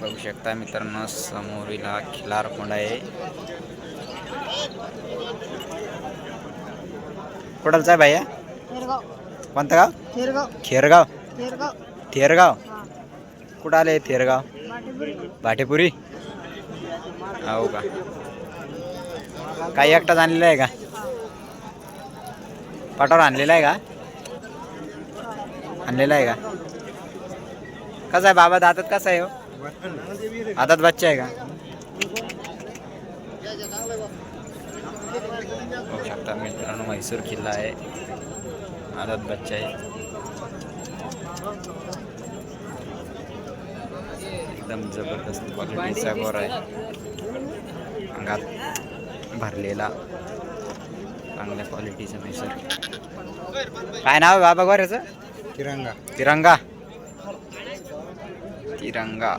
बघू शकता मित्रांनो समोरील हा खिलार कोंड आहे. कुठलचा आहे भैया थेरगाव कोणतं गाव? थेरगाव खेरगाव. थेरगाव. कुठं आले थेरगाव? भाटेपुरी. हो का? काही एकटाच आणलेला आहे का? पाटावर आणलेला आहे का? आणलेला आहे का? कसा आहे बाबा दातात कसा आहे हो? आतात बच्चा आहे का? मित्रांनो म्हैसूर किल्ला आहे. आदात बच्चा आहे. एकदम जबरदस्त क्वालिटीचा गोर आहे. अंगात भरलेला चांगल्या क्वालिटीचा म्हैसूर. काय नाव आहे बाबा गोऱ्याचं? तिरंगा. तिरंगा. तिरंगा.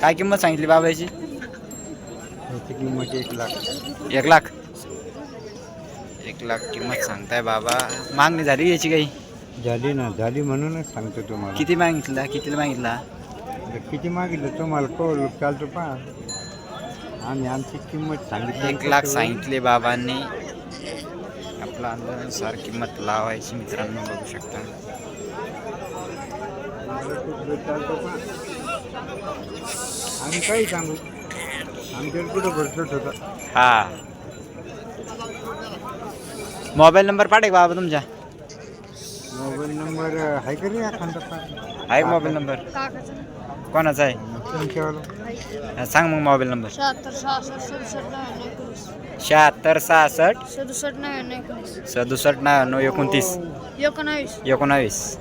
काय किंमत सांगितली बाबाची याची किंमत एक लाख. एक लाख? एक लाख किंमत सांगताय बाबा. मागणी झाली याची काही? झाली ना झाली म्हणूनच सांगतो तुम्हाला. किती मागितला? कितीला मागितला? किती मागितलं तुम्हाला? कळलं चालतो पहा. आम्ही आमची किंमत सांगितली. एक लाख सांगितले बाबांनी. आपला अंदाजानुसार किंमत लावायची मित्रांनो बघू शकता. आम्ही काही सांगू? आमच्याकडे कुठं भरसट होता? हा. मोबाईल नंबर पाठे बाबा तुमच्या मोबाईल नंबर आहे का नाही पहा आहे मोबाईल नंबर. कोणाचा आहे? तुमच्यावाला? सांग मग मोबाईल नंबर. शहात्तर सहासष्ट सदुसष्ट एकोणीस. शहात्तर सहासष्ट. सदुसष्ट नव्याण्णव एकोणीस सदुसष्ट नव्याण्णव एकोणतीस. एकोणावीस. एकोणावीस.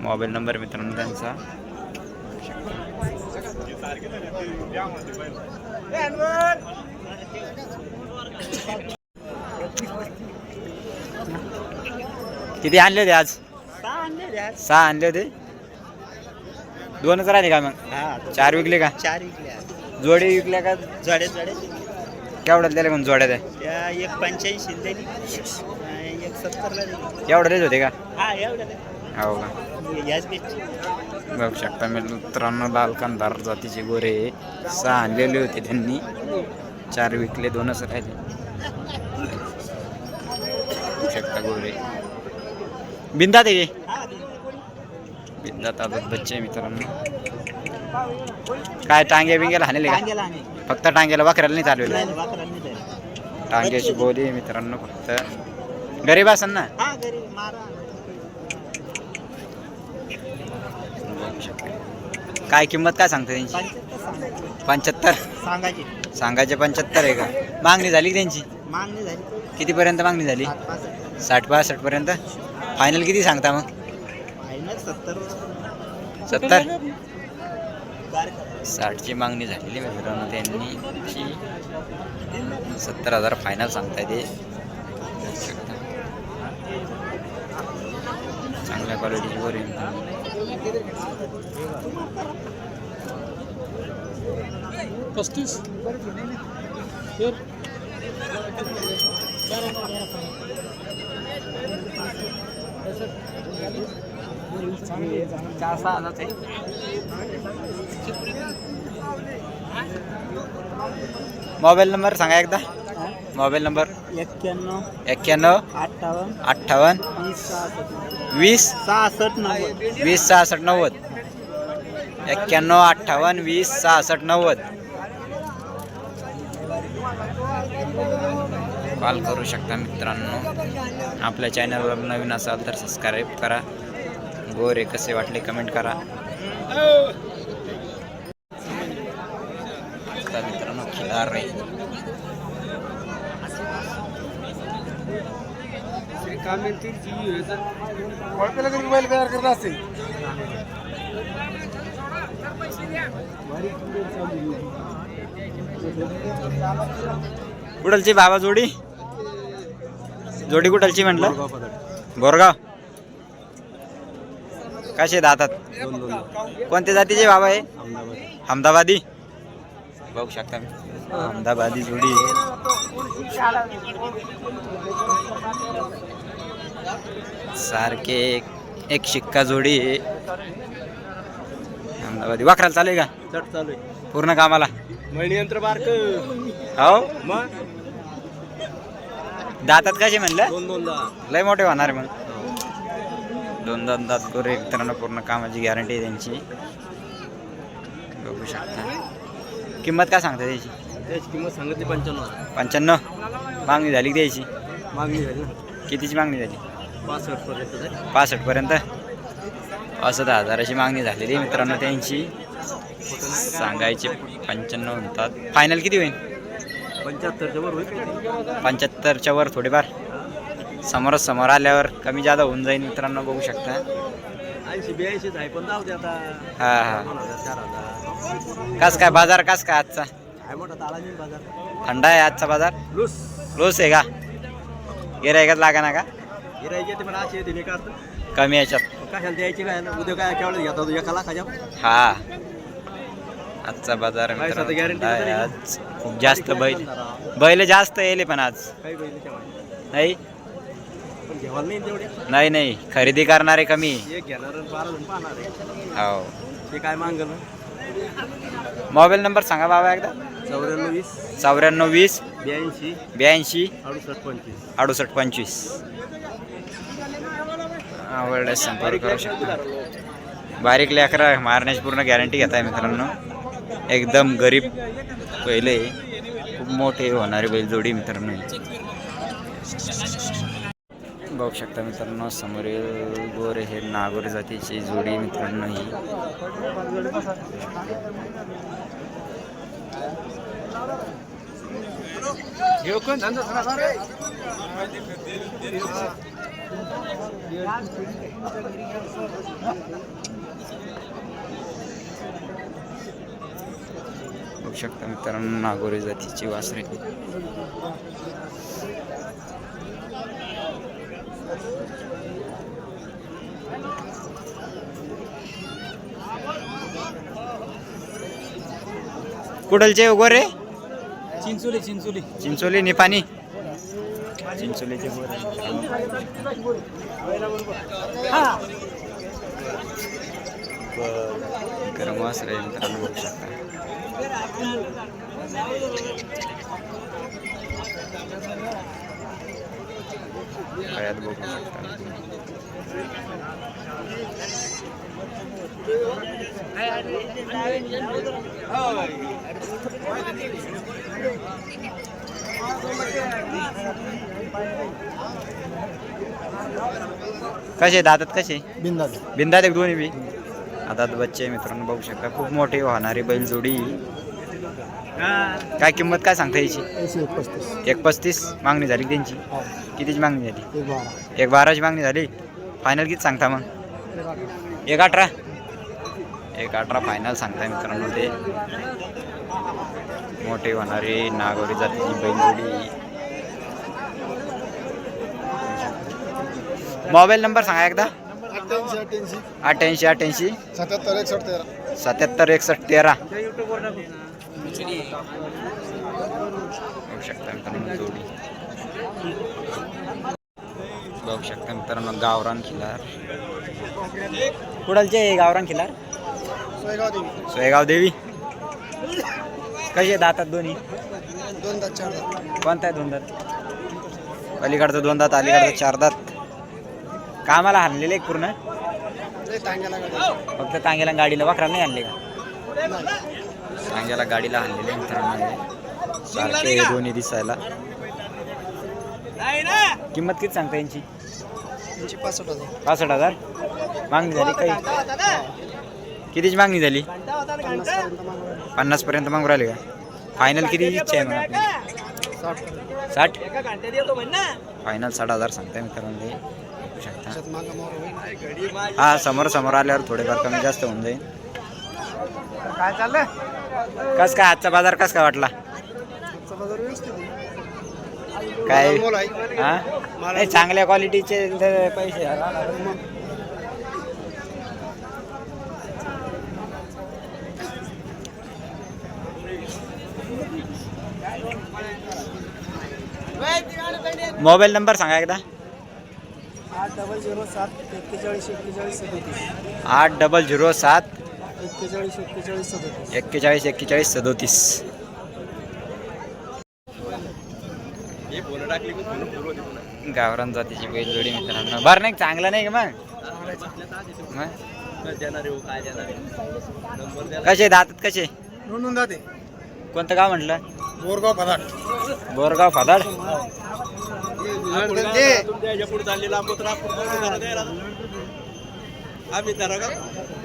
मोबाईल नंबर मित्रांनो त्यांचा. किती आणले होते आज? सहा आणले होते. दोनच राहिले का मग? चार विकले का? चार विकल्या जोडे विकल्या का? जोड्या जोड्या केवढ्यात दिले कोण जोड्या त्या त्या एक पंच्याऐंशी दिली. एक सत्तरला दिली. होते का? हा एवढ्या हो का? याच बघू शकता मित्रांनो लाल कंदार जातीचे गोरे सहा आणलेले होते त्यांनी. चार विकले दोनच राहिले. बघू शकता गोरे. बिंदा ते? बिंदा ताबत बच्चे मित्रांनो. काय टांगे बिंग्याला हाणले का? टांग्याला आणि फक्त टांग्याला वाकरायला नाही चालवलं. टांग्याची बोली मित्रांनो फक्त. गरीब असन ना? काय किंमत काय सांगता त्यांची? पंच्याहत्तर सांगायची. पंच्याहत्तर? आहे का? मागणी झाली का त्यांची? मागणी झाली. कितीपर्यंत मागणी झाली? साठ पासष्ट. पर्यंत? फायनल किती सांगता मग? सत्तर. सत्तर? साठची मागणी झालेली मित्रांनो. त्यांनी ची सत्तर हजार फायनल सांगताय ते. चांगल्या क्वालिटीची गोरी पस्तीस. चार सहा हजार मोबाईल नंबर सांगा एकदा. Mobile number. एक्क्याण्णव. एक्क्याण्णव. अठ्ठावन्न. अठ्ठावन्न. वीस सहासष्ट. नव्वद. वीस सहासष्ट नव्वद. एक्क्याण्णव अठ्ठावन्न वीस सहासष्ट नव्वद. कॉल करू शकता मित्रांनो. आपल्या चॅनलवर नवीन असाल तर सबस्क्राईब करा. गोरे कसे वाटले कमेंट करा आता तयार करत असेल कुठलची बाबा जोडी? जोडी कुठलची म्हटलं? बोरगाव. कसे दातात कोणत्या जातीचे बाबा आहे अहमदाबादी. बघू शकता मी. अहमदाबादी जोडी. सारखे एक शिक्का जोडी. अहमदाबादी. वाखराला चालू आहे का? चट चालू आहे. पूर्ण कामाला. मळणी यंत्र बारक. हो? मग? दातात कसे म्हणलं? दोन दोन दहा लय मोठे होणार आहे मग. दोन दोन दात गोरे मित्रांनो पूर्ण कामाची गॅरंटी आहे त्यांची. बघू शकता. किंमत काय सांगता त्याची? त्याची किंमत सांगितली पंच्याण्णव हजार. पंच्याण्णव? मागणी झाली का द्यायची मागणी झाली ना. कितीची मागणी झाली? पासष्ट पर्यंत जाईल पासष्टपर्यंत असं दहा हजाराची मागणी झालेली आहे मित्रांनो त्यांची. सांगायचे पंच्याण्णव म्हणतात. फायनल किती होईल? पंच्याहत्तरच्या वर होईल. पंच्याहत्तरच्या वर थोडेफार. समोरच समोर आल्यावर कमी जादा होऊन जाईल मित्रांनो बघू शकता. ऐंशी ब्याऐंशीच आहे पण जाऊ दे आता. हा हा. दोन हजार चार हजार. कस काय बाजार कस काय आजचा? थंडा आहे आजचा बाजार. लूस. आहे का? गिरायकच लागा ना का? कमी याच्यात. हा. आजचा बाजार? आज खूप जास्त बैल. बैल जास्त येले पण आज. नाही नाही? नाही नाही खरेदी करणारे कमी. एक घेणार आणि बारा जण पाहणार आहे. हो. काय मागल? मोबाईल नंबर सांगा बाबा एकदा. चौऱ्याण्णव वीस. चौऱ्याण्णव वीस. ब्याऐंशी. ब्याऐंशी. अडुसष्ट पंचवीस. अडुसष्ट पंचवीस. आवडल्यास संपर्क करू शकता. बारीक लेकरा मारण्याची पूर्ण गॅरंटी घेत आहे मित्रांनो. एकदम गरीब पहिले खूप मोठे होणारे बैलजोडी मित्रांनो. बघू शकता मित्रांनो समोरील गोरे हे नागोरे जातीची जोडी मित्रांनो ही. बघू शकता मित्रांनो नागोरे जातीची वासरे कुडलचे गोरे चिंचोली चिंचोली चिंचोली निपाणी चिंचोलीचे गोरे गरम वासरे मित्रांनो बघू शकता गळ्यात बघू शकता कसे दातात कसे? बिंदा बिंदात एक दोन्ही बी? आता बच्चे मित्रांनो बघू शकता खूप मोठी होणारी बैलजोडी. काय किंमत काय सांगता याची? एक पस्तीस. मागणी झाली त्यांची? कितीची मागणी झाली? एक बारा. एक बाराची मागणी झाली? फायनल किती सांगता मग? एक अठरा. एक अठरा फायनल सांगताय मित्रांनो ते. मोठी होणारी नागोरी जातीची बैलजोडी. मोबाईल नंबर सांगा एकदा. अठ्ठ्याऐंशी अठ्ठ्याऐंशी. सत्याहत्तर एकसष्ट तेरा. सत्याहत्तर एकसष्ट तेरा. बघू शकता मित्रांनो जोडी. बघू शकता मित्रांनो गावरान खिलार. कुडालचे गावरान खिलार? सोयगाव देवी. सोयगाव देवी. कसे दातात दोन्ही? दोन दात चार दात. कोणता आहे दोन दात? पलीकडचं दोन दात अलीकडचं चार दात. कामाला हाणलेले एक पूर्ण? फक्त टांग्याला गाडीला वाकरा नाही आणले का? नाही. टांग्याला गाडीला आणलेले मित्रांनो. सारखे हे दोन्ही दिसायला. किंमत किती सांगता यांची? पासष्ट हजार. पासष्ट हजार? मागणी झाली काही? कितीची मागणी झाली. पन्नास पर्यंत मागू राहिले का? फायनल किती इच्छा आहे मग? साठ. फायनल साठ हजार सांगताय मित्रांनो. ते बघू शकता हा समोर समोर आल्यावर थोडेफार कमी जास्त होऊन जाईल. काय चाललंय? कस काय आजचा बाजार कस काय वाटला. काय? मोल आहे हा? नाही चांगल्या क्वालिटीचे पैसे. मोबाईल नंबर सांगा एकदा. डबल झिरो सात एक्केचाळीस एक्केचाळीस सदोतीस. आठ डबल झिरो सात एक्केचाळीस एक्केचाळीस सदोतीस. एक्केचाळीस एक्केचाळीस सदोतीस. गावरान जातीची बैलजोडी मित्रांनो. बरं नाही चांगला नाही का मग? कसे दातात कसे? कोणतं गाव म्हटलं? बोरगाव पदार्थ बोरगाव फादाड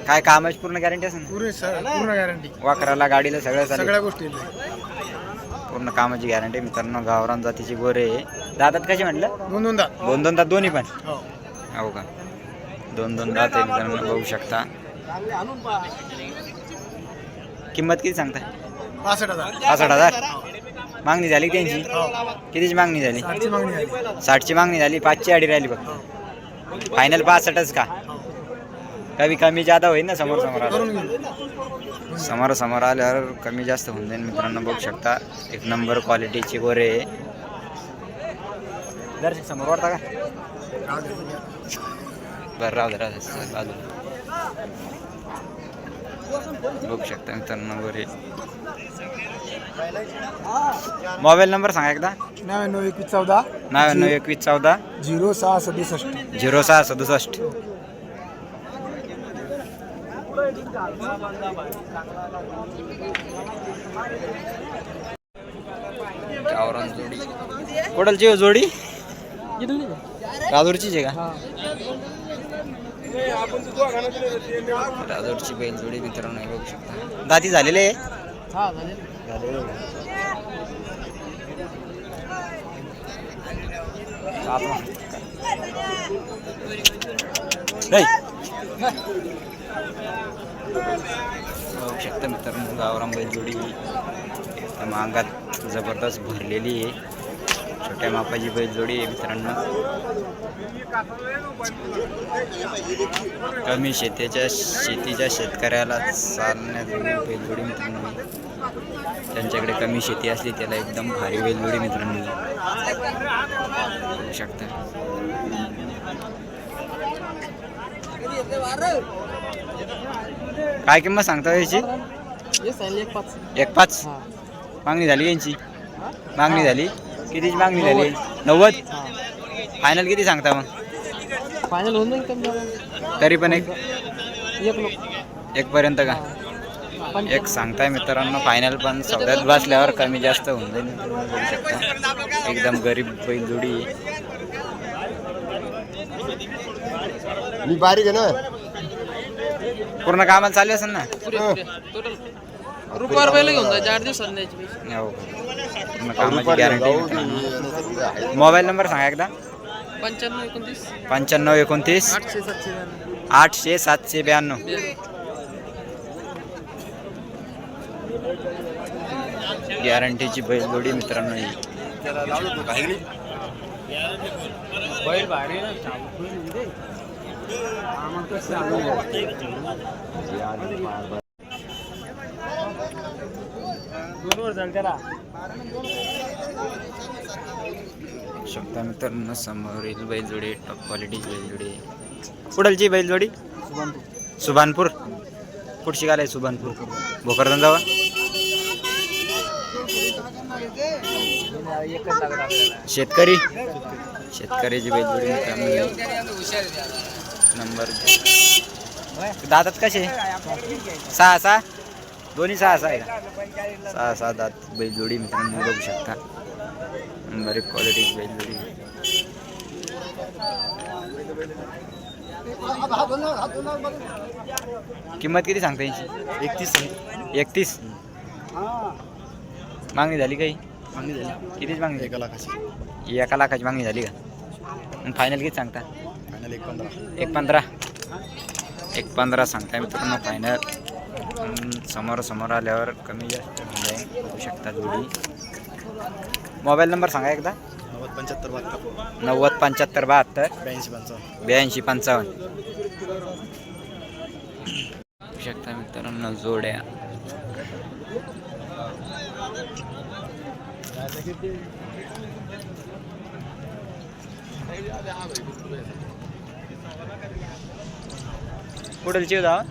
काय कामाची पूर्ण गॅरंटी असेल ना? पुरे पूर्ण गॅरंटी वाकराला गाडीला सगळं चालेल. सगळ्या गोष्टी पूर्ण कामाची गॅरंटी मित्रांनो गावरान जातीची गोरे. दातात कसे म्हटलं? नोंदून दा दोन दोन दात दोन्ही पण? हो. हो का? दोन दोन दात आहे मित्रांनो बघू शकता. किंमत किती सांगता पासष्ट हजार. पासष्ट हजार? मागणी झाली का त्यांची? कितीची मागणी झाली? साठची मागणी आहे साठची मागणी झाली पाचची अडी राहिली फक्त फायनल पासष्टच का? कमी कमी जादा होईल ना समोर समोर आलं. करून घेऊ समोर समोर आल्यावर कमी जास्त होऊन जाईल मित्रांनो बघू शकता. एक नंबर क्वालिटीची गोरे. आहे. दर्शक समोर वाटता का? बरं राहू दे राहू दे. चल, बाजूला. बघू शकता मित्रांनो गोरे. मोबाईल नंबर सांगा एकदा. नव्याण्णव एकवीस चौदा. नव्याण्णव एकवीस चौदा. झिरो सहा सदुसष्ट. झिरो सहा सदुसष्ट. गावरान जोडी कोडलची हो जोडी? राजूरचीच आहे का? राजूरची बैल जोडी मित्रांनो हे बघू शकता. दाती झालेले आहे? झालेले आहे. बघू शकता मित्रांनो गावरान बैल जोडी एकदम अंगात जबरदस्त भरलेली आहे छोट्या मापाची बैल जोडी आहे मित्रांनो. कमी शेतीच्या शेतीच्या शेतकऱ्याला चालण्यात बैलजोडी मित्रांनो. त्यांच्याकडे कमी शेती असली त्याला एकदम भारी बैलजोडी मित्रांनो. शकता. काय किंमत सांगता याची? एक पाच. मागणी झाली यांची? मागणी झाली? कितीची मागणी झाली? नव्वद? फायनल किती सांगता मग? फायनल होऊन जाईल कमी तरी पण एक एक पर्यंत का? एक सांगताय मित्रांनो फायनल पण सौद्यात बसल्यावर कमी जास्त होऊन जाईल. बघू शकता एकदम गरीब बैल जोडी. मी बारीक आहे ना? पूर्ण कामाला चालू असेल ना? रुपयावर पहिलं घेऊन जायचे आठ दिवसात न्यायची. हो. पूर्ण कामाची गॅरंटी मोबाईल नंबर सांगा एकदा. पंच्याण्णव एकोणतीस. पंच्याण्णव एकोणतीस. आठशे सातशे ब्याण्णव. आठशे सातशे ब्याण्णव. गॅरंटीची बैल जोडी मित्रांनो ही शकता मित्रांनो समोरील बैलजोडी टॉप क्वालिटीची बैलजोडी. कुडलची बैलजोडी? सुभानपूर. कुठची गाल आहे सुभानपूर? भोकरदन जावा शेतकरी? शेतकऱ्याची बैलजोडी मित्रांनो. नंबर दातात कसे? सहा सहा? दोन्ही सहा सहा आहे का सहा सहा दात बैलजोडी मित्रांनो बघू शकता. एक क्वालिटी बैलजोडी किंमत किती सांगता यांची एकतीस एकतीस? मागणी झाली काही? मागणी झाली. कितीच मागणी एका लाखाची. एका लाखाची मागणी झाली का? फायनल किती सांगता? फायनल एक पंधरा. एक पंधरा. एक पंधरा सांगताय मित्रांनो फायनल समोर समोर आल्यावर कमी जास्त जाईल बघू शकता जोडी. मोबाईल नंबर सांगा एकदा. नव्वद पंच्याहत्तर बहात्तर. नव्वद पंच्याहत्तर बहात्तर. ब्याऐंशी पंचावन्न. ब्याऐंशी पंचावन्न. बघू शकता मित्रांनो जोड्या. हो दावा.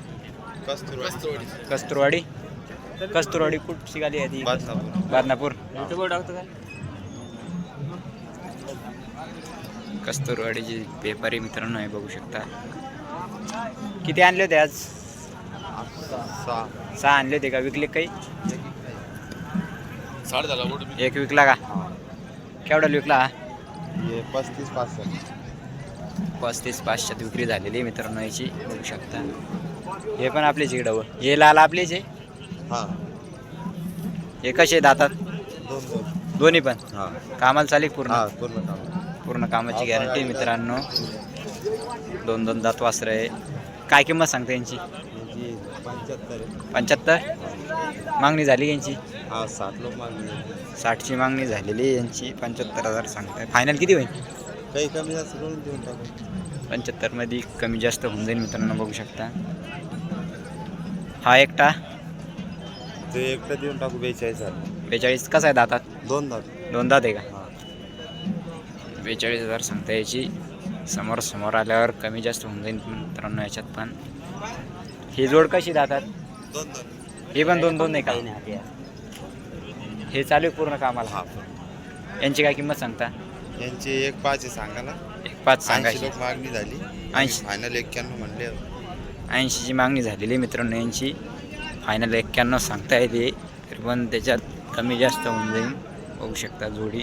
कस्तुरवाडी. कस्तुरवाडी. कुठची गाली आहे ती? बादनापूर. कस्तुरवाडीची व्यापारी मित्रांनो आहे बघू शकता. किती आणले होते आज? सहा. आणले होते का? विकले काही? एक विकला का? केवढा विकला पस्तीस पासष्ट. पस्तीस पाचशेत विक्री झालेली आहे मित्रांनो याची. बघू शकता. हे पण आपलेच इकडं हे लाल आपलेच आहे? हां. हे कसे दातात? दोन दोन दोन्ही पण? हां. कामाला चालेल पूर्ण? हां पूर्ण काम पूर्ण कामाची गॅरंटी मित्रांनो. दोन दोन दात वासर आहे. काय किंमत सांगते यांची? पंच्याहत्तर आहे. पंच्याहत्तर? मागणी झाली का यांची? हा साठ लोक मागणी साठची मागणी झालेली आहे यांची. पंच्याहत्तर हजार सांगताय. फायनल किती होईल? काही कमी जास्त करून देऊन टाकू. पंच्याहत्तरमध्ये कमी जास्त होऊन जाईल मित्रांनो बघू शकता. हा एकटा? ते एकटा देऊन टाकू बेचाळीस हजार. बेचाळीस कसा आहे दातात? दोन दात. दोन दात आहे का? बेचाळीस हजार सांगता याची समोर समोर आल्यावर कमी जास्त होऊन जाईल मित्रांनो याच्यात पण. ही जोड कशी दातात? दोन दात. हे पण दोन दोन नाही का हे चालू आहे पूर्ण कामाला. हा. यांची काय किंमत सांगता? यांची एक पाच आहे सांगायला. एक पाच ऐंशी सांगायची. लोक मागणी झाली. ऐंशी. फायनल एक्क्याण्णव म्हणले. ऐंशीची मागणी झालेली आहे मित्रांनो यांची. फायनल एक्क्याण्णव सांगता येते तरी पण त्याच्यात कमी जास्त होऊन जाईल. बघू शकता जोडी.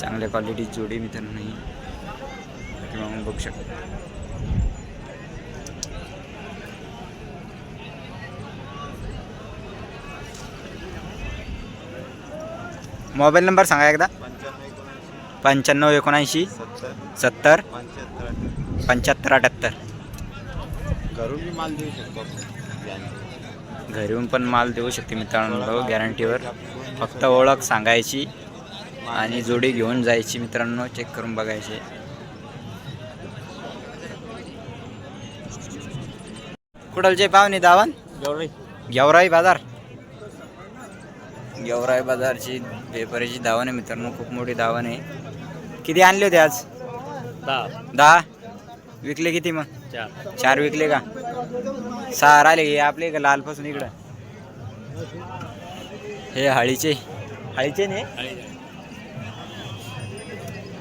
चांगल्या क्वालिटी जोडी मित्रांनो ही. किंवा मग बघू शकता. मोबाईल नंबर सांगा एकदा. पंच्याण्णव एकोणऐंशी सत्तर पंच्याहत्तर अठ्याहत्तर. घरून माल देऊ शकतो घरी येऊन पण माल देऊ शकते मित्रांनो गॅरंटीवर. फक्त ओळख सांगायची आणि जोडी घेऊन जायची मित्रांनो चेक करून बघायचे. कुठलचे पाहुणे दावण? गेवराई बाजार. गेवराई बाजारची पेपरची दावण आहे मित्रांनो खूप मोठी दावण आहे. किती आणले होते आज? दहा. विकले किती मग? चार. विकले का? सहा राहिले हे आपले का लालपासून इकडं? हे हळीचे. हळीचे ने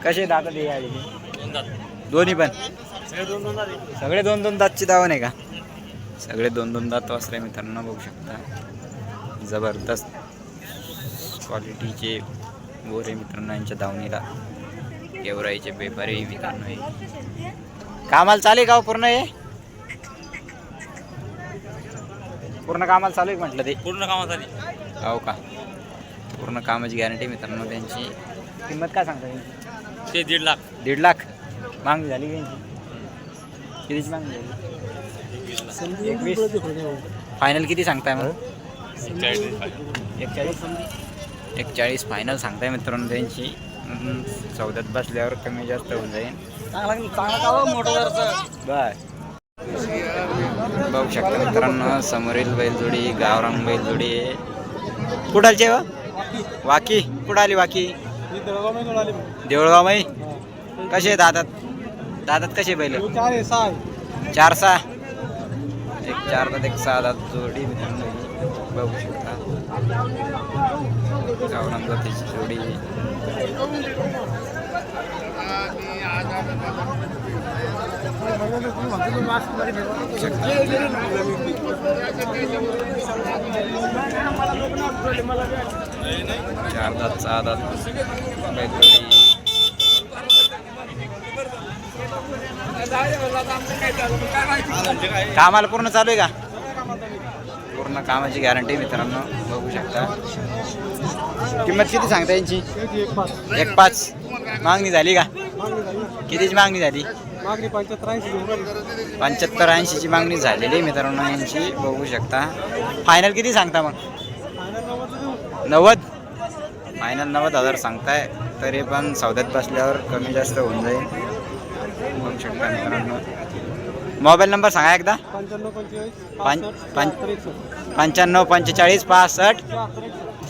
कसे दातात हे हळीचे? दोन्ही पण? सगळे दोन दोन दातची दावण आहे का? सगळे दोन दोन दात वासरे मित्रांनो बघू शकता. जबरदस्त क्वालिटीचे गोरे मित्रांनो यांच्या दावणीला गेवराईचे व्यापारी मित्रांनो हे. कामाला चालेल का हो पूर्ण हे? पूर्ण कामाला चालू आहे म्हटलं ते? पूर्ण कामात आली हो का? पूर्ण कामाची गॅरंटी मित्रांनो त्यांची. किंमत काय सांगता त्यांची ते दीड लाख. दीड लाख? मागणी झाली का यांची? कितीची मागणी झाली? एकवीस. फायनल किती सांगताय मग? एकचाळीस. एकचाळीस. फायनल सांगताय मित्रांनो त्यांची. चौदात बसल्यावर कमी जास्त होऊन जाईल बर बघू शकता मित्रांनो समोरील बैलजोडी गावरांग बैलजोडी. कुठालचे हो? वाकी. कुठं आली वाकी? देऊळगाव माई कसे दातात दातात कसे बैल? चार सहा. एक चार दात एक सहा दात जोडी ही बघू शकता. गावरान जातीची जोडी चार दात सहा दात कामाला पूर्ण चालू आहे का? पूर्ण कामाची गॅरंटी मित्रांनो बघू शकता. किंमत किती सांगता यांची? एक पाच. मागणी झाली का? कितीची मागणी झाली? पंच्याहत्तर ऐंशीची मागणी झालेली आहे मित्रांनो यांची. बघू शकता. फायनल किती सांगता मग? नव्वद? फायनल नव्वद हजार सांगताय. तरी पण सौद्यात बसल्यावर कमी जास्त होऊन जाईल. बघू शकता मित्रांनो. मोबाईल नंबर सांगा एकदा. पाच पंच्याण्णव पंचेचाळीस पासष्ट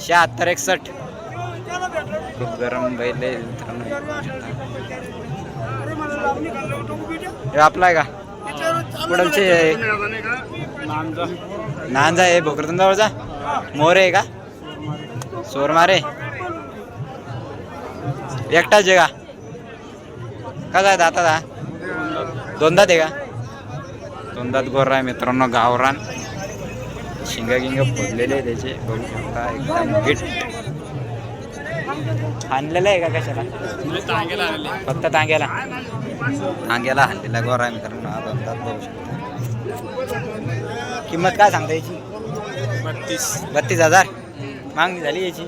शहात्तर एकसष्ट. खूप गरम बैल आपला आहे का? कुठलचे नांजा आहे भोकरतून जवळचा मोरे आहे का? सोरमारे. एकटाच आहे का? कसा आहे दाता हा दोनदात आहे का? दोनदात गोरा आहे मित्रांनो गावरान. शिंगा गिंग फोडलेले त्याचे. बघू शकता एकदम हिट आणलेलं आहे का कशाला? फक्त तांग्याला. तांग्याला हल्लेला गोरा आहे मित्रांनो. हा बघू शकता. किंमत काय सांगता याची? बत्तीस. बत्तीस हजार? मागणी झाली याची?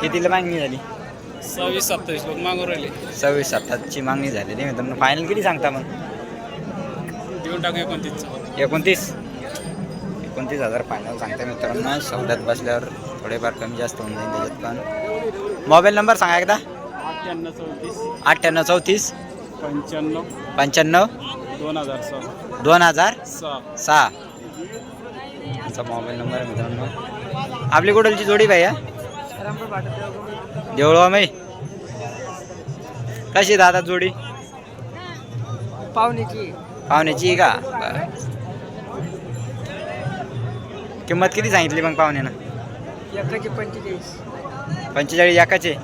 कितीला मागणी झाली? सव्वीस सत्तावीस लोक मागून राहिले. सव्वीस सत्ताची मागणी झालेली मित्रांनो. फायनल किती सांगता मग? देऊन टाकू एकोणतीसचा. एकोणतीस? एकोणतीस हजार फायनल सांगता मित्रांनो. सवलत बसल्यावर थोडेफार कमी जास्त होऊन जाईल त्याच्यात पण. मोबाईल नंबर सांगा एकदा. अठ्ठ्याण्णव चौतीस. अठ्ठ्याण्णव चौतीस. पंच्याण्णव. पंच्याण्णव. दोन हजार सहा. दोन हजार सहा. सहा. यांचा मोबाईल नंबर आहे मित्रांनो. आपली कुठलची जोडी भैया. देवळवा मै कशी दादा जोडी? पाहुण्याची. पाहुण्याची आहे का? बरं. किंमत किती सांगितली मग पाहुण्यानं? एकाची पंचेचाळीस. पंचेचाळीस एकाचे?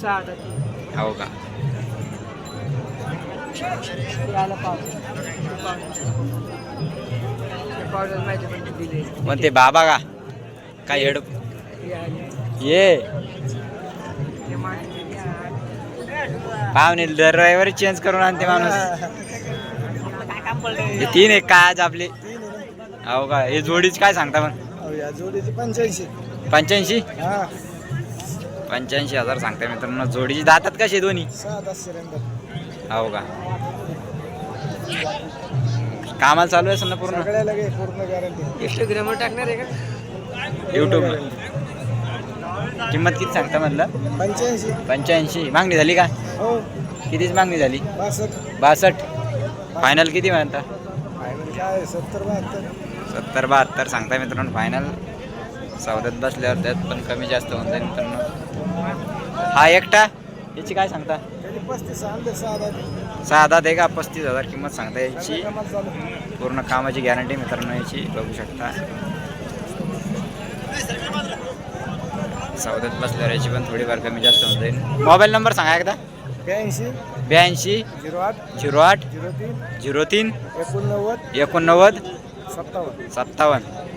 सहा हो का? माहिती पण दिले. पण ते बाबा का? काय हेड ये. पाहुणे दर रविवारी चेंज करून आणते माणूस. हे तीन एक काय आज आपले हो का हे जोडीच काय सांगता मग? या जोडीची पंच्याऐंशी. पंच्याऐंशी? हा. पंच्याऐंशी हजार सांगता मित्रांनो. जोडीची दातात कसे दोन्ही? सहा दस सिलेंडर हो का. कामाला चालू आहे ना पूर्ण? गॅरंटी इंस्टाग्रामवर टाकणार आहे का? युट्यूब किंमत किती सांगता म्हणलं पंच्याऐंशी. पंच्याऐंशी. मागणी झाली का? हो. कितीच मागणी झाली? बासष्ट. बासष्ट. फायनल किती म्हणता? फायनल काय सत्तर बहात्तर. सत्तर बहात्तर सांगता मित्रांनो फायनल सवलत बसल्यावर त्यात पण कमी जास्त होऊन जाईल मित्रांनो. हा एकटा? याची काय सांगता? सहा दहा दे का पस्तीस हजार किंमत सांगता याची. पूर्ण कामाची गॅरंटी मित्रांनो याची बघू शकता. सवलत बसल्यावर याची पण थोडीफार कमी जास्त होऊन जाईल. मोबाईल नंबर सांगा एकदा. ब्याऐंशी. ब्याऐंशी. झिरो आठ. झिरो आठ. झिरो तीन. झिरो तीन. एकोणनव्वद. एकोणनव्वद. सत्तावन्न. सत्तावन्न.